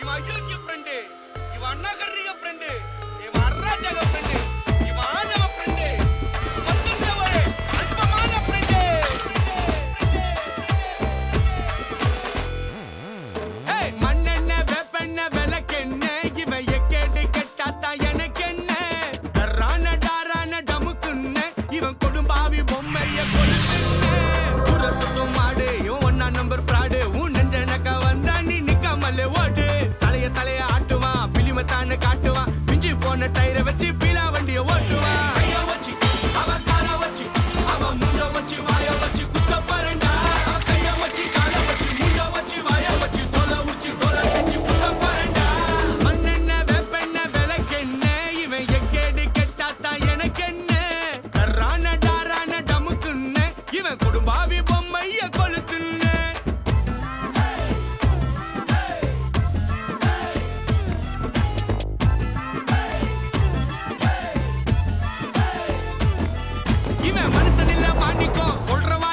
இவன் அடங்காத ஃப்ரெண்டு இவன் அயோக்கிய ஃப்ரெண்டு இவன் அண்ணாகர்ணிக ஃப்ரெண்டு இவன் ஆணவ ஃப்ரெண்டு மண்ணெண்ண வேப்பெண்ண விளக்கெண்ண இவன் எக்கேடு கெட்டாத்தா எனக்கு என்ன டாரான டமுக்குன்ன இவன் கொடும்பாவி பொம்மைய கொடுத்துன்ன புற சுத்தும் மாடு இவன் ஒன்னா நம்பர் பிராடு. ஆட்டுவான் பிலிமத்தான காட்டுவான் பிஞ்சு போன டயரை வச்சு பீலா வண்டிய ஓட்டுவான் கைய வச்சு அவன் கால வச்சு அவன் மூஞ்ச வச்சு வாய வச்சு குத்த பாருண்டா அவன் கைய வச்சு கால வச்சு மூஞ்ச வச்சு வாய வச்சு தொலை உச்சி தொலை வச்சு குத்த பாருண்டா மண்ணெண்ண வேப்பெண்ண விளக்கெண்ண இவன் எக்கேடு கெட்டாத்தா எனக்கு என்ன கர்ரான டாரான டமுக்குன்ன இவன் குடும்பாவி இவன் மனுஷன் இல்ல மாண்டிக்கோ சொல்றவா